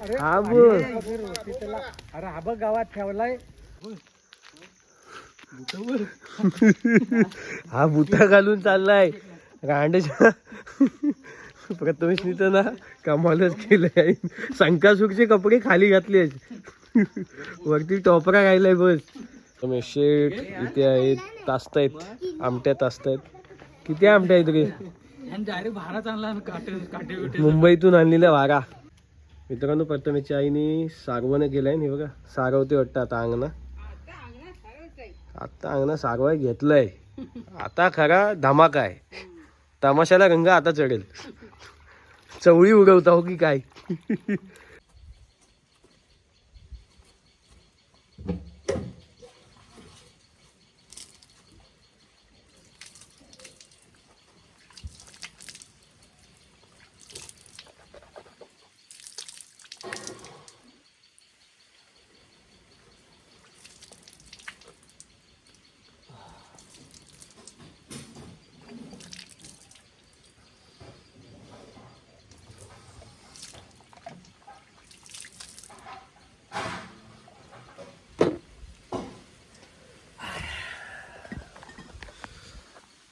अरे हा बघ. गावात ठेवलाय हा बुटा घालून चाललाय. रांडेच्या प्रथमेशनी तर ना कमालच केलंय संकासुखचे कपडे खाली घातले वरती टोपरा राहिलाय बस. प्रथमेश शेठ इथे आहेत तासतायत आमट्या तासतायत किती आमट्या आहेत रे? डायरेक्ट चांगला मुंबईतून आणलेला वारा. मित्रांनो प्रथमेशच्या आईने सारवणं केलंय हे बघा सारवते वाटतं आता अंगणा. आता अंगणा सारवाय घेतलंय. आता खरा धमाका आहे. तमाशाला रंग आता चढेल. चवळी उगवता हो की काय?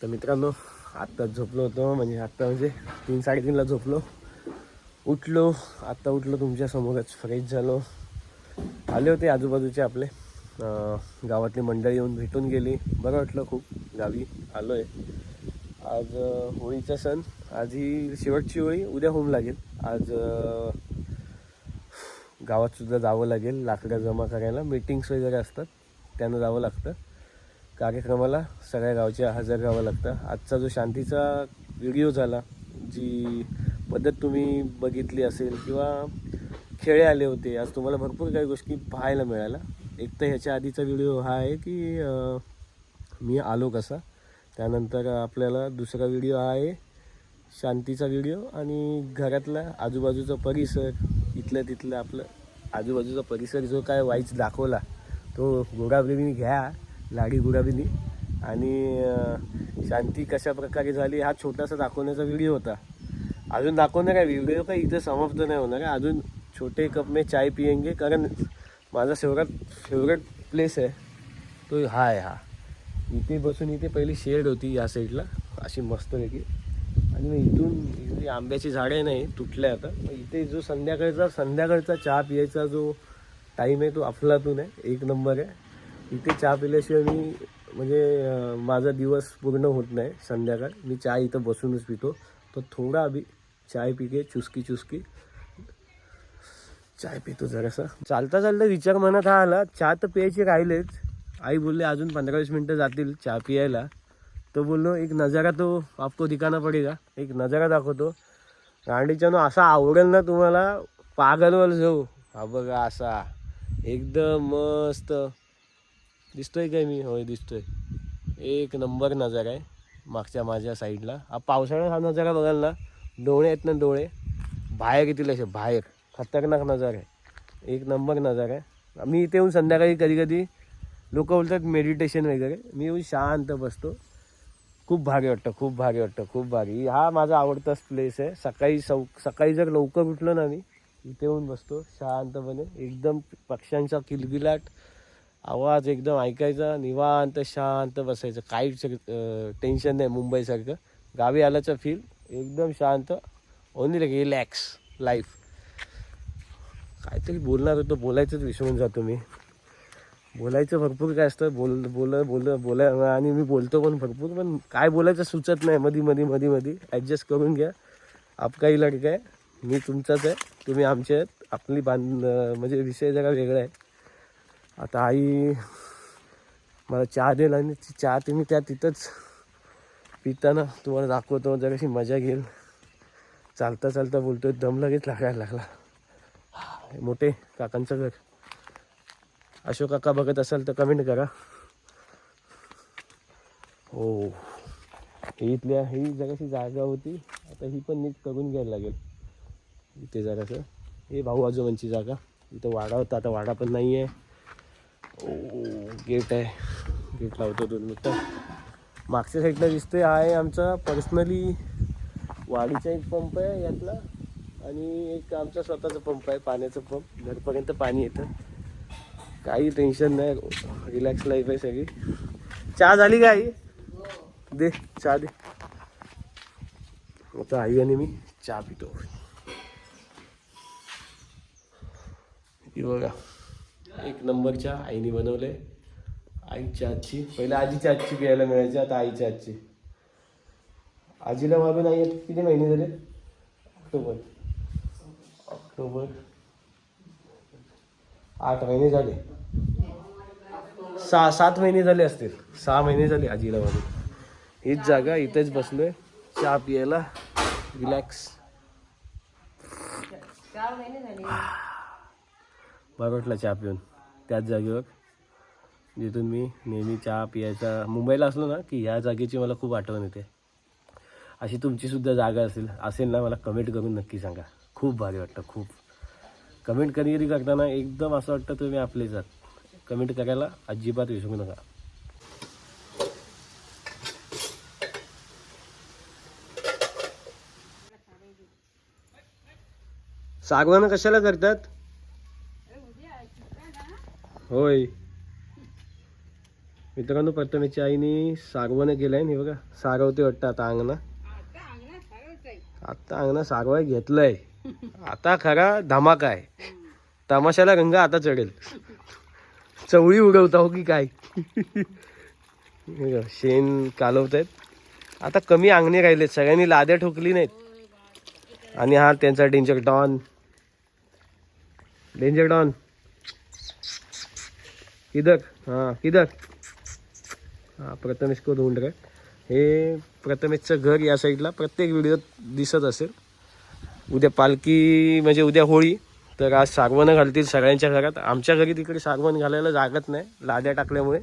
तर मित्रांनो आत्ताच झोपलो होतो म्हणजे आत्ता म्हणजे तीन साडेतीनला झोपलो. उठलो आत्ता उठलो तुमच्या समोरच फ्रेश झालो. आले होते आजूबाजूचे आपले. गावातली मंडळी येऊन भेटून गेली. बरं वाटलं खूप. गावी आलो आहे आज होळीचा सण. आज ही शेवटची होळी. उद्या होम लागेल. आज गावातसुद्धा जावं लागेल. लाकडं जमा करायला. मीटिंग्स वगैरे असतात. त्यानं जावं लागतं. कार्यक्रमाला सगळ्या गावच्या हजर राहावं लागतं. आजचा जो शांतीचा व्हिडिओ झाला जी पद्धत तुम्ही बघितली असेल किंवा खेळे आले होते आज तुम्हाला भरपूर काही गोष्टी पाहायला मिळाल्या. एक तर ह्याच्या आधीचा व्हिडिओ हा आहे की मी आलो कसा. त्यानंतर आपल्याला दुसरा व्हिडिओ हा आहे शांतीचा व्हिडिओ आणि घरातला आजूबाजूचा परिसर इथलं तिथलं आपलं आजूबाजूचा परिसर जो काय वाईच दाखवला तो गुराबिनी घ्या. लाडी गुराबिनी आणि शांती कशा प्रकारे झाली हा छोटासा दाखवण्याचा व्हिडिओ होता. अजून दाखवणार आहे व्हिडिओ काही इथं समाप्त नाही होणार आहे. अजून छोटे कप में चाय पियेंगे कारण माझा फेवरेट फेवरेट प्लेस आहे. तो हा आहे हा. इथे बसून इथे पहिली शेड होती या साईडला अशी मस्तपैकी आणि मग इथून आंब्याची झाडे नाही तुटले आता. मग इथे जो संध्याकाळचा संध्याकाळचा चहा पियायचा जो टाईम आहे तो अफलातून आहे. एक नंबर आहे. इथे चहा पिल्याशिवाय मी म्हणजे माझा दिवस पूर्ण होत नाही संध्याकाळ. मी चहा इथं बसूनच पितो. तर थोडा आम्ही चाय पिके चुस्की चुस्की. चाय पितो जरासा. चालता चालता विचार मनात हा आला चहा तर प्यायचे राहिलेच. आई बोलले अजून पंधरा वीस मिनटं जातील चहा पियायला. तो बोललो एक नजारा तो आपको दिखाना पडेगा. एक नजारा दाखवतो. रांडीच्यानो असा आवडेल ना तुम्हाला पागलवाल जाऊ हा बघा असा. एकदम मस्त. दिसतोय काय मी? होय दिसतोय. एक नंबर नजारा आहे मागच्या माझ्या साईडला. हा पावसाळ्यात हा नजारा बघाल ना डोळे आहेत ना डोळे. बाहेर येतील असे बाहेर. खतरनाक नजारा आहे. एक नंबर नजारा आहे. मी इथे येऊन संध्याकाळी कधी कधी लोक बोलतात मेडिटेशन वगैरे. मी येऊन शांत बसतो. खूप भारी वाटतं खूप भारी वाटतं खूप भारी. हा माझा आवडताच प्लेस आहे. सकाळी सौ सकाळी जर लवकर उठलो ना मी इथे येऊन बसतो शांतपणे. एकदम पक्ष्यांचा किलबिलाट आवाज एकदम ऐकायचा निवांत शांत बसायचं. काहीच टेन्शन नाही मुंबईसारखं. गावी आल्याचं फील एकदम शांत. ओनली रिलॅक्स लाईफ काहीतरी बोलणार होतं बोलायचंच विसरून जातो मी. बोलायचं भरपूर काय असतं बोल बोल बोल बोलाय आणि मी बोलतो पण भरपूर पण काय बोलायचं सुचत नाही. मधी मधी मधी मधी. ॲडजस्ट करून घ्या. आपकाही लडका आहे. मी तुमचाच आहे. तुम्ही आमचे आहेत. आपली बांध म्हणजे विषय जरा वेगळा आहे. आता आई मला चहा देईल आणि ती चहा तुम्ही त्या तिथंच पिताना तुम्हाला दाखवतो जराशी मजा घेईल. चालता चालता बोलतोय दम लगेच लागायला लागला. मोठे काकांचं घर. अशोक काका बघत असाल तर कमेंट करा. हो. ही इथल्या ही जगाशी जागा होती. आता ही पण नीट करून घ्यायला लागेल. इथे जरासं. हे भाऊ आजोबांची जागा. इथं वाडा होता आता वाडा पण नाही आहे गेट आहे. गेट लावतो दोन मिनटं. मागच्या साईडला दिसतोय हा आहे आमचा पर्सनली वाडीचा एक पंप आहे यातला आणि एक आमचा स्वतःचा पंप आहे पाण्याचा पंप घरपर्यंत पाणी येतं. काही टेन्शन नाही रिलॅक्स लाईफ आहे सगळी. चहा झाली का आई? दे चहा दे. आता आई आणि मी चहा पितो. बघा. एक नंबरच्या आईने बनवलंय आईच्या आजची पहिला आजीच्या आजची प्यायला मिळायची आता आईच्या आजची आजीला मागून आई किती महिने झाले? ऑक्टोबर. ऑक्टोबर. आठ महिने झाले. सहा सात महिने झाले असतील. सहा महिने झाले आजीला मागून हीच जागा इथेच बसलोय. चहा पियाला रिलॅक्स बरं वाटलं चहा पिऊन. त्याच जागेवर. जिथून मी नेहमी चहा पियायचा. मुंबईला असलो ना की ह्या जागेची मला खूप आठवण येते. अशी तुमचीसुद्धा जागा असेल असेल ना मला कमेंट करून नक्की सांगा. खूप भारी वाटतं खूप. कमेंट कधी कधी करताना एकदम असं वाटतं तुम्ही आपले जात. कमेंट करायला अजिबात विसरू नका. सागवानं कशाला करतात? होय. मित्रांनो प्रथमेची आईने सागवण केलंय हे बघा. सागवते वाटतं आता अंगणा. आता अंगणा सागवाय घेतलंय. आता खरा धमाका आहे. तमाशाला रंग आता चढेल. चवळी उडवता हो की काय? शेण कालवत आहेत आता कमी अंगणे राहिलेत. सगळ्यांनी लाद्या ठोकली नाहीत. आणि हा त्यांचा डेंजर डॉन. Danger don. किदक हां किदक हां प्रथमेश को ढूंढ रहे हे। प्रथमेशचं घर या साईडला प्रत्येक व्हिडिओत दिसत असेल। उद्या पालखी म्हणजे उद्या होळी तर आज सागवणं घालतील सगळ्यांच्या घरात. आमच्या घरी तिकडे सागवण घालायला जागत नाही लाद्या टाकल्यामुळे.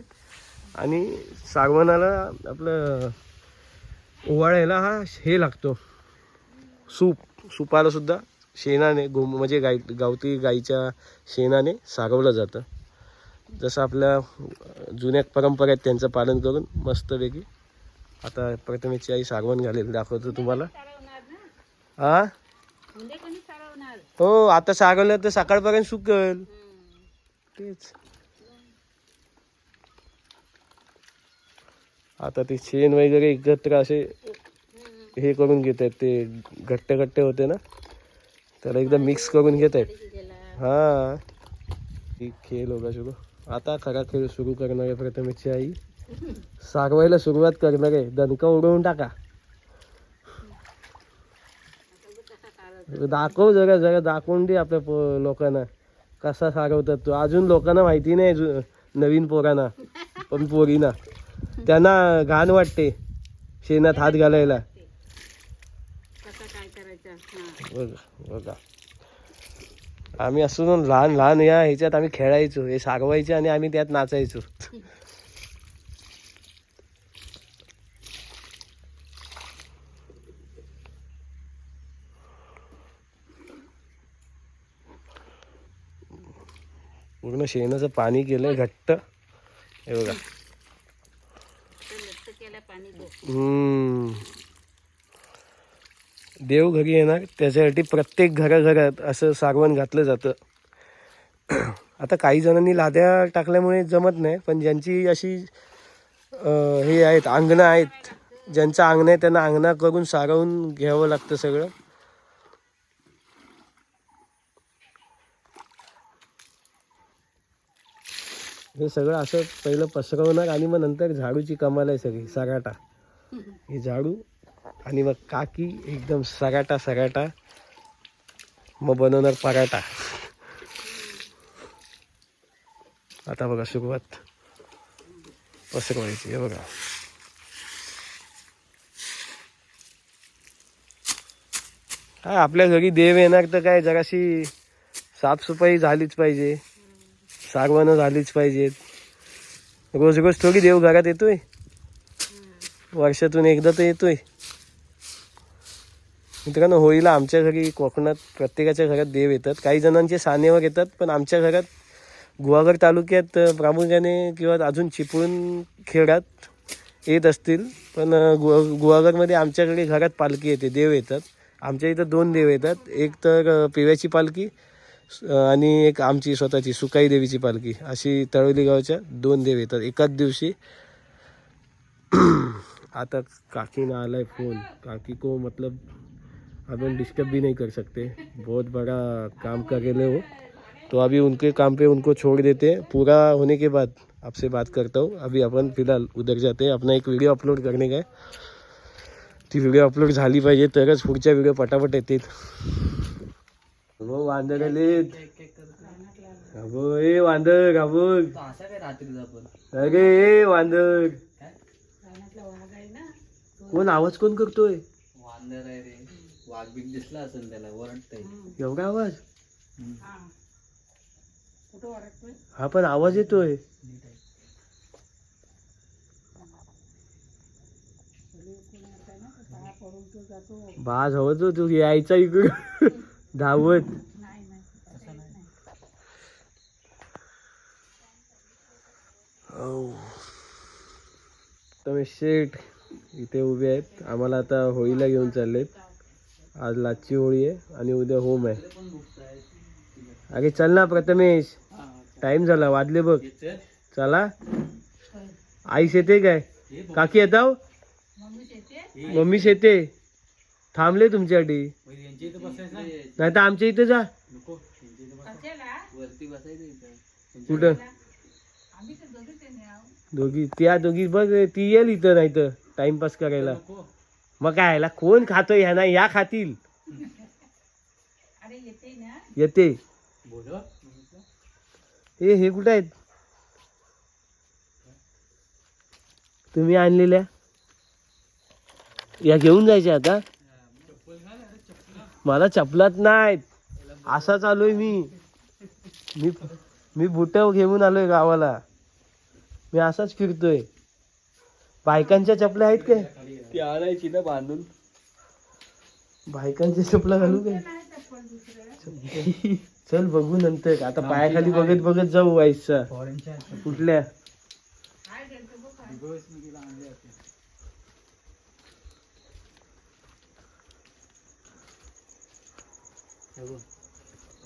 आणि सागवणाला आपलं ओवाळायला हा हे लागतो. सूप सुपाला सुद्धा शेणाने गो म्हणजे गाई गावती गाईच्या शेणाने सागवलं जातं. जसं आपल्या जुन्या परंपरा आहेत त्यांचं पालन करून मस्तपैकी. आता प्रथमेची आई सागवण घालेल दाखवतो तुम्हाला. हा हो आता सागवलं तर सकाळपर्यंत सुकल तेच. आता ते शेण वगैरे एकत्र असे हे करून घेत आहेत ते घट्ट घट्ट होते ना. त्याला एकदम मिक्स करून घेत आहेत. हा. ठीक खेळ होगा शुभ आता खरा खेळ सुरू करणार आहे प्रथमेची आई. सागवायला सुरुवात करणार आहे. दणका उडवून टाका. दाखव जरा जरा दाखवून दे आपल्या पो- लोकांना. कसा सागवतात तो. अजून लोकांना माहिती नाही नवीन पोरांना. पण पोरीना. त्यांना घाण वाटते शेणात हात घालायला. बघा बघा. आम्ही असू ना लहान लहान या ह्याच्यात आम्ही खेळायचो. हे सागवायचे आणि आम्ही त्यात नाचायचो. पूर्ण शेणाचं पाणी केलंय घट्ट. हे बघा. हम्म. देव घरी येणार त्याच्यासाठी प्रत्येक घराघरात असं सारवण घातलं जातं. आता काही जणांनी लाद्या टाकल्यामुळे जमत नाही पण ज्यांची अशी हे आहेत अंगणं आहेत ज्यांचं अंगण आहे त्यांना अंगणा करून सारवून घ्यावं लागतं सगळं. हे सगळं असं पहिलं पसरवणार आणि मग नंतर झाडूची कमाल आहे सगळी सगाटा. हे झाडू आणि मग काकी एकदम सगाटा सगाटा मग बनवणार पराठा. आता बघा सुरुवात. पसरवायची हे बघा. हा आपल्या घरी देव येणार तर काय जराशी साफसफाई झालीच पाहिजे. सागवानं झालीच पाहिजेत रोज रोज थोडी देव घरात येतोय. वर्षातून एकदा तर येतोय. मित्रांनो होळीला आमच्या घरी कोकणात प्रत्येकाच्या घरात देव येतात. काही जणांचे सानेवर येतात पण आमच्या घरात गुहागर तालुक्यात प्रामुख्याने किंवा अजून चिपळूण खेड्यात येत असतील. पण गु गुहा गुहागरमध्ये आमच्याकडे घरात पालखी येते देव येतात. आमच्या इथं दोन देव येतात. एक तर पिव्याची पालखी आणि एक आमची स्वतःची सुकाई देवीची पालखी. अशी तळवली गावच्या दोन देव येतात. एकाच दिवशी आता काकीना आलाय फोन. काकी को मतलब अपन डिस्टर्ब भी नहीं कर सकते। बहुत बड़ा काम कर रहे हो तो अभी उनके काम पे उनको छोड़ देते हैं। पूरा होने के बाद आपसे बात करता हूँ। अभी अपन फ़िलहाल उधर जाते हैं। अपना एक व्हिडिओ अपलोड करणे काय ती व्हिडिओ अपलोड झाली पाहिजे तरच पुढच्या व्हिडिओ पटापट येतील हो वांदर आलेत अगो ए वांदर अबो। अरे ए वांदर। कोण आवाज़ कोण करतोय? वांदर आहे रे. वाघ बिग दिसला असेल त्याला ओरडतय. एवढा आवाज? हा. पण आवाज येतोय. बाज हवं तो तू यायचा इकडं. धावत. औ. तर शेठ इथे उभे आहेत. आम्हाला आता होळीला घेऊन चाललेत. आज लाची होळी आहे आणि उद्या होम आहे. अरे चल ना प्रथमेश. टाइम झाला वाजले बघ. चला. आईस येते काय? काकी येताव हो? मम्मी येते थांबले तुमच्यासाठी. नाही तर आमच्या इथे जा. कुठं? दोघी त्या दोघी बघ ती येईल इथं नाही तर टाइमपास करायला. मग काय याला कोण खातोय ह्या नाही या खातील. येते बोल ए हे कुठं आहेत? तुम्ही आणलेल्या? या घेऊन जायच्या आता. मला चपलात नाहीत. असा चालूय मी. मी मी बुट घेऊन आलोय गावाला. मी असाच फिरतोय. बायकांच्या चपल्या आहेत काय? ती आणायची ना बांधून. बायकांच्या चपला घालू काय? चल बघू नंतर. आता पायाखाली बघत बघत जाऊ फॉरेनच्या कुठल्या?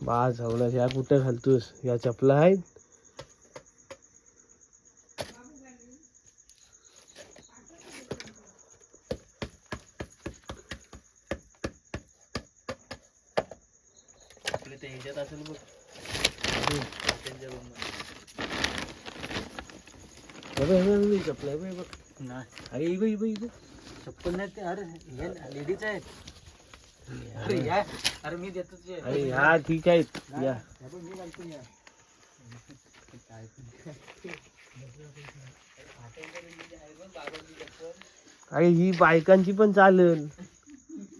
बाज हवला ह्या कुठं घालतोस? या चपला आहेत आपल्या ते ह्याच्यात असेल बघ त्यांच्या room मध्ये. बघ, बघ, बघ, बघ, चपला आहे बघ, बघ. नाही अरे इगो इगो इगो. चप्पल नाही ते. अरे हे लेडीज आहेत. अरे या. अरे मी देतो तुझे अरे ह्या ठीक आहेत. या. मी घालतो या. अरे ही बायकांची पण चालेल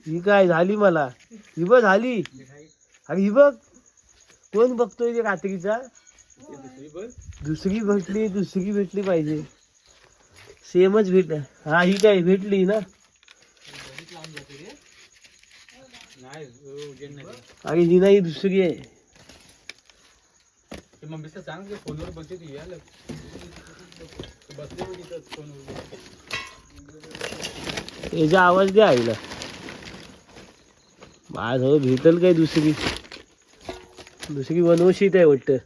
ही काय झाली मला? ही बघ झाली. अरे ही बघ. कोण बघतोय ते रात्रीचा? दुसरी भेटली दुसरी भेटली पाहिजे. सेमच भेट हा ही काय भेटली ना? नाही अरे ही नाही दुसरी आहे. ते मम्मीचं सांग की फोनवर बसते ती यायला बसले तिथं फोनवर. याचा आवाज द्या आईला. माझं भेटल काय दुसरी? दुसरी वनवशीत आहे वाटतं.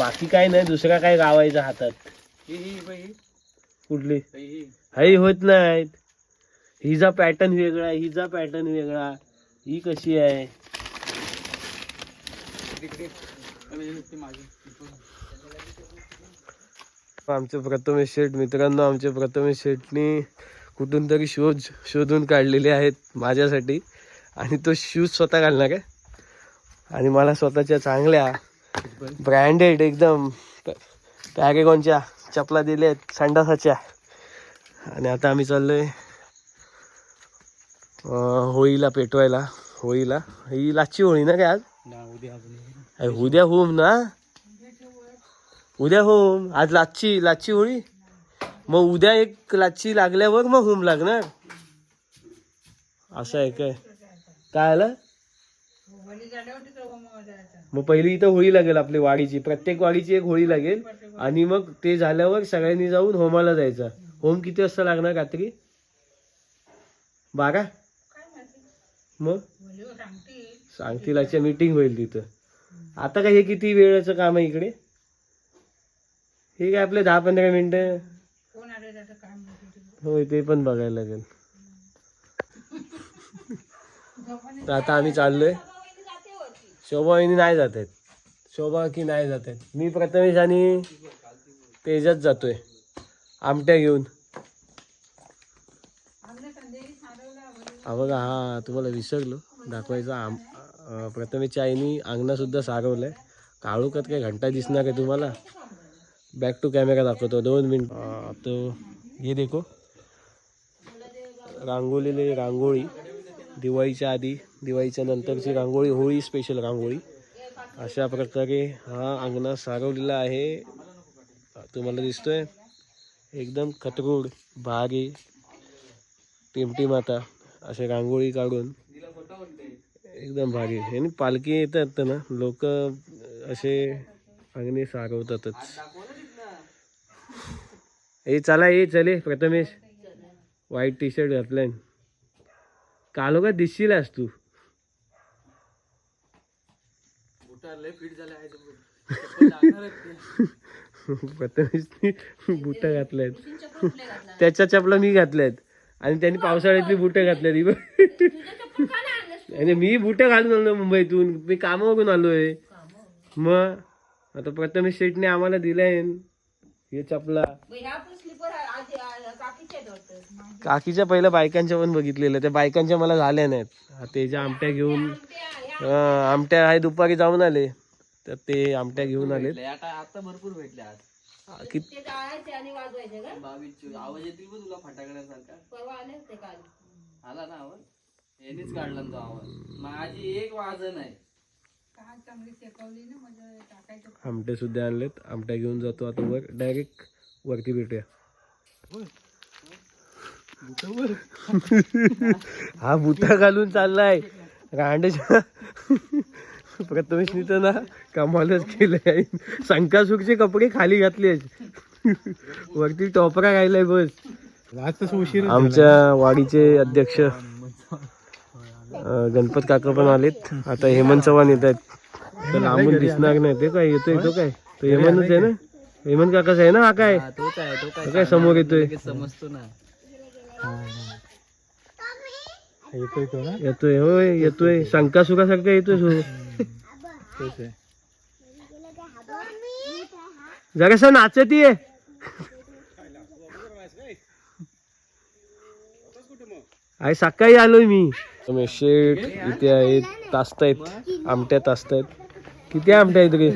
बाकी काय नाही दुसरा काय गावायचा हातात. ही ही बाई. ही कुठली? ही हाही होत नाहीत. हिचा पॅटर्न वेगळा हिचा पॅटर्न वेगळा. ही कशी आहे? तिकडे. अरे ती माझी आमचे प्रथमेश शेठ मित्रांनो आमचे प्रथमेश शेठनी कुठून तरी शोध शोधून काढलेले आहेत माझ्यासाठी. आणि तो शूज स्वतः घालणार आहे. आणि मला स्वतःच्या चांगल्या ब्रँडेड एकदम. पॅरेगॉनच्या चपला दिल्या आहेत संडासाच्या. आणि आता आम्ही चाललोय अं, होळीला पेटवायला. होळीला. ही लाची होळी ना काय आज? उद्या उद्या होम ना? उद्या होम. आज लाची लाची होळी? मग उद्या एक लाची लागल्यावर मग होम लागणार. असं आहे काय? काय आलं? मग पहिली इथं होळी लागेल आपली वाडीची. प्रत्येक वाडीची एक होळी लागेल. आणि मग ते झाल्यावर सगळ्यांनी जाऊन होमाला जायचा. होम किती वाजता लागणार रात्री? बारा? मग? सांगतील. अच्छा मीटिंग होईल तिथं. आता काय हे किती वेळेचं काम आहे इकडे? हे काय आपले दहा पंधरा मिनिटं? होय ते पण बघायला लागेल. आता आम्ही चाललोय. शोभा वहिनी नाही जात आहेत. शोभा की नाही जात आहेत. मी प्रथमेश आणि तेजात जातोय. आमट्या घेऊन. हा बघा हा तुम्हाला विसरलो. दाखवायचं आम अं, प्रथमेशच्या आईनी अंगणासुद्धा सारवलं आहे काळोखात काय घंटा दिसणार आहे तुम्हाला? बॅक टू कॅमेरा दाखवतो. दोन मिनिट. तो हे देखो. रांगोळीले रांगोळी. दिवाळीच्या आधी दिवाळीच्या नंतरची रांगोळी होळी स्पेशल रांगोळी. अशा प्रकारे हा अंगणा सारवलेला आहे. तुम्हाला दिसतोय. एकदम खतरूड भारी टिमटी माता असे रांगोळी काढून एकदम भारी आणि पालखी येतात ना लोक असे अंगणे सारवतातच. ए चला ये चले प्रथमेश. व्हाईट टी शर्ट घातलाय. कालो का दिसशील तू. प्रथमेशनी बुट घातल्यात. त्याच्या चपला मी घातल्यात. आणि त्यांनी पावसाळ्यातली बुट घातल्यात. ही. आणि मी बुट घालून आलो मुंबईतून. मी कामावरून आलोय. मग आता प्रथमेश शेटने आम्हाला दिलाय हे चपला. काकीच्या पहिल्या बायकांच्या पण बघितलेल्या. त्या बायकांच्या मला झाल्या नाहीत. त्याच्या आमट्या घेऊन आमट्या आहे दुपारी जाऊन आले. तर ते आमट्या घेऊन आले आता भरपूर भेटले आज. किती बावीस आवाज येतील बघ तुला फटाकड्यासारखा. आला ना आवाज? यांनीच काढला ना तो आवाज. माझी एक वाज नाही आमटे सुद्धा आणलेत. आमट्या घेऊन जातो आता वर. डायरेक्ट वरती भेटूया. हा बुटा घालून चाललाय. रांडेच्या प्रथमेशनी तर ना कमालच केलंय. संकासुरचे कपडे खाली घातले वरती टोपरा राहिलाय बस. उशीर आमच्या वाडीचे अध्यक्ष गणपत काका पण आलेत. आता हेमंत चव्हाण येत आहेत. तर लांबून दिसणार नाही. ते काय येतोय तो काय? तो हेमंतच आहे ना? हेमंत काकाच आहे ना? हा काय? तोच आहे तो तो काय समोर येतोय. समजतो ना. येतोय तो ना? येतोय होय येतोय. शंकासुरासारखा येतोय सो तेच आहे. जरासा नाचत ये. आई सकाळी आलोय मी. तुम्ही शेट इथे आहेत तासतायत आमट्या तासतायत किती आमट्या आहेत रे?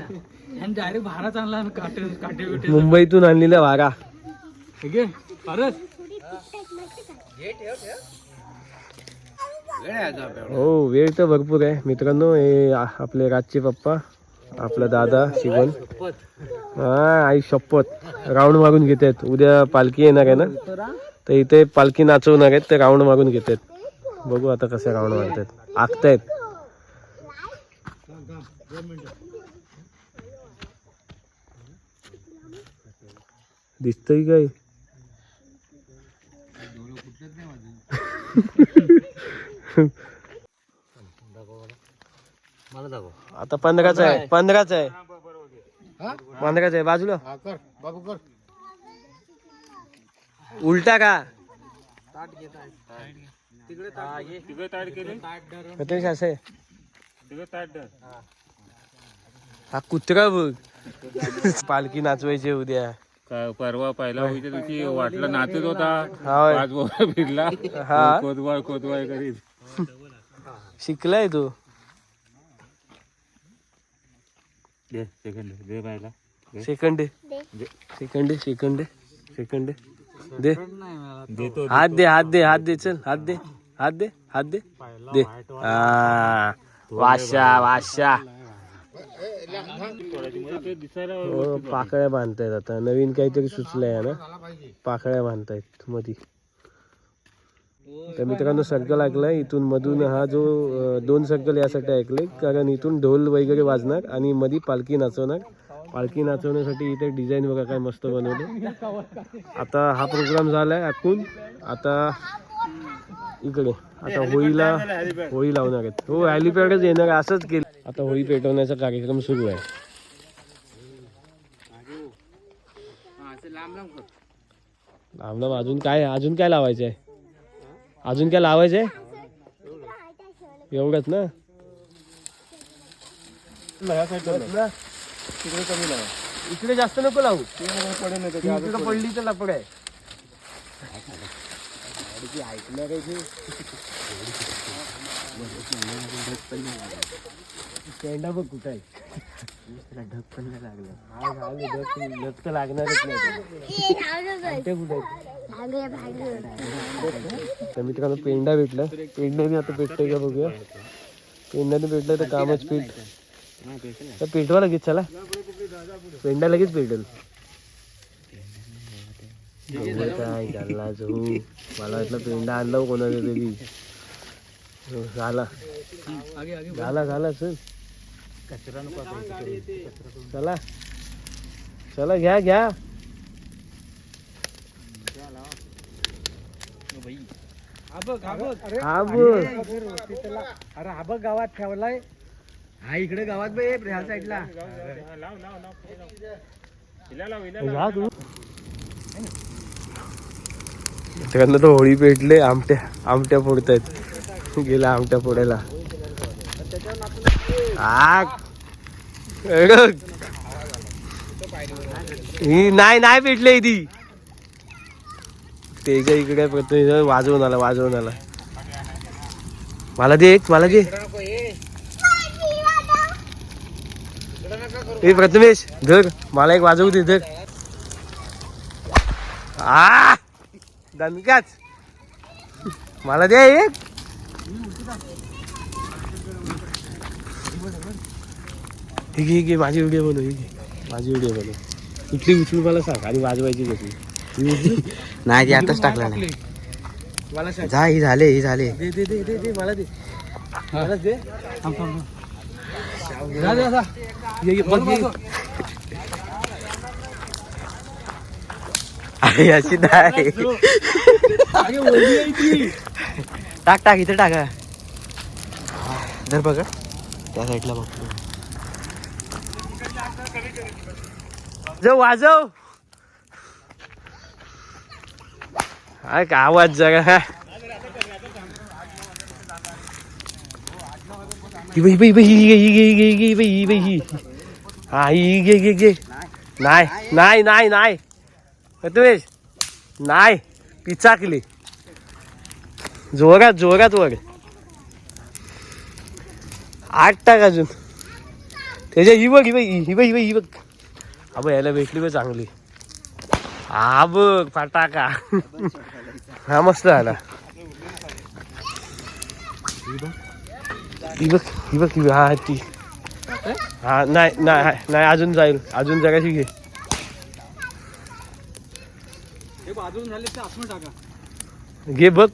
डायरेक्ट काटे बिटे. मुंबईतून आणलेला वारा. घे परत. हो, हो वेळ तर भरपूर आहे. मित्रांनो हे आपले राजचे पप्पा आपला दादा शिवन हा आई शपथ. राऊंड मारून घेत आहेत. उद्या पालखी येणार आहे ना? तर इथे पालखी नाचवणार आहेत ते राऊंड मारून घेत आहेत. बघू आता कसे राऊंड मारतात. आखतायत. दिसतंय काय? मला दाखव आता पंधराच आहे पंधराच आहे. पंधराच आहे बाजूला. हा कर बाबू कर. उलटा का? असं हा कुत्रा बघ. पालखी नाचवायची उद्या. का- परवा पहिला होईच्या दिवशी वाटलं नाचत होता. हा फिरला. हा. कोतवाळ कोतवाळ करीत. शिकलाय तू. दे सेकंड दे पाहिला सेकंड सेकंड सेकंड सेकंड दे. हात दे हात दे हात दे चल हात दे हात दे हात दे. दे. हा वाशा वाशा. हो, पाकळ्या बांधतायत आता. नवीन काहीतरी सुचलंय ना पाकळ्या बांधतायत मधी. तर मित्रांनो सर्कल ऐकलाय इथून मधून हा जो दोन सर्कल यासाठी ऐकले कारण इथून ढोल वगैरे वाजणार आणि मध्ये पालखी नाचवणार. पालखी नाचवण्यासाठी इथे डिझाईन बघा काय मस्त बनवले आता हा प्रोग्राम झालाय ऐकून आता इकडे. आता होळीला होळी लावणार आहेत. हो हॅलिपॅडच येणार आहे, असंच केलं. आता होळी पेटवण्याचा कार्यक्रम सुरू आहे. लांब लांब अजून काय अजून काय लावायचं आहे अजून काय लावायचं आहे एवढंच ना? इकडे जास्त नको लावू. इकडे पडली तर लपड. आहे ऐकणार. पेंडा बघ कुठं आहे. ढग पण नाही लागलं. हा झालं ढग पण- ढग तर लागणारच नाही. ते कुठे तर मित्रांनो पेंडा भेटला. पेंड्याने आता भेटतोय का बघूया. पेंड्याने भेटलं तर कामच पीठ. तर पेटवा लगेच चला. पेंडा लगेच पेटेल काय झाला जो मला वाटलं पेंडा आणला कोणाचं कोणाचा तरी. हो, झाला. झाला झाला सर चला. चला घ्या घ्या. बघ अरे हा बघ गावात ठेवलाय. हा इकडे गावात बघ ह्या साईडला. तू मित्रांनो तो होळी पेटले आमट्या आमट्या फोडतायत गेला आमट्या फोडायला. ही नाही नाही पेटले ती. त्याच्या इकडे प्रत्येक वाजवून आला वाजवून आला. मला दे एक मला दे. ए प्रथमेश धर. मला एक वाजवू दे धर. आ! दणकाच मला दे एक. ही घे माझी व्हिडिओ बनव ही घे. माझी व्हिडिओ बनव. कुठली उचलू मला सांग. आणि वाजवायची कशी नाही ते आताच टाकला नाही. जा ही झाले ही झाले. दे दे दे दे दे मला दे. दे. अशी नाही. टाक टाक इथे टाका. धर बघ त्या साईडला बघ. जाऊ वाजव. हा का आवाज जरा ही बाई बाई बाई ही घे ही घे ही ही घे ही बाई ही बाई ही हा ही घे घे घे नाही नाही नाही नाही प्रथमेश नाही पिचाकली जोरात जोरात वर आठ टाक अजून त्याच्या ही बघ ही बघ ही बघ ही बघ ही बघ अबो याला भेटली बघ चांगली हा बघ फटाका हा मस्त आला ही बघ ही बघ ही बघ हा ती. हा नाही नाही नाही अजून जाईल. अजून जगाशी घे. घे बघ.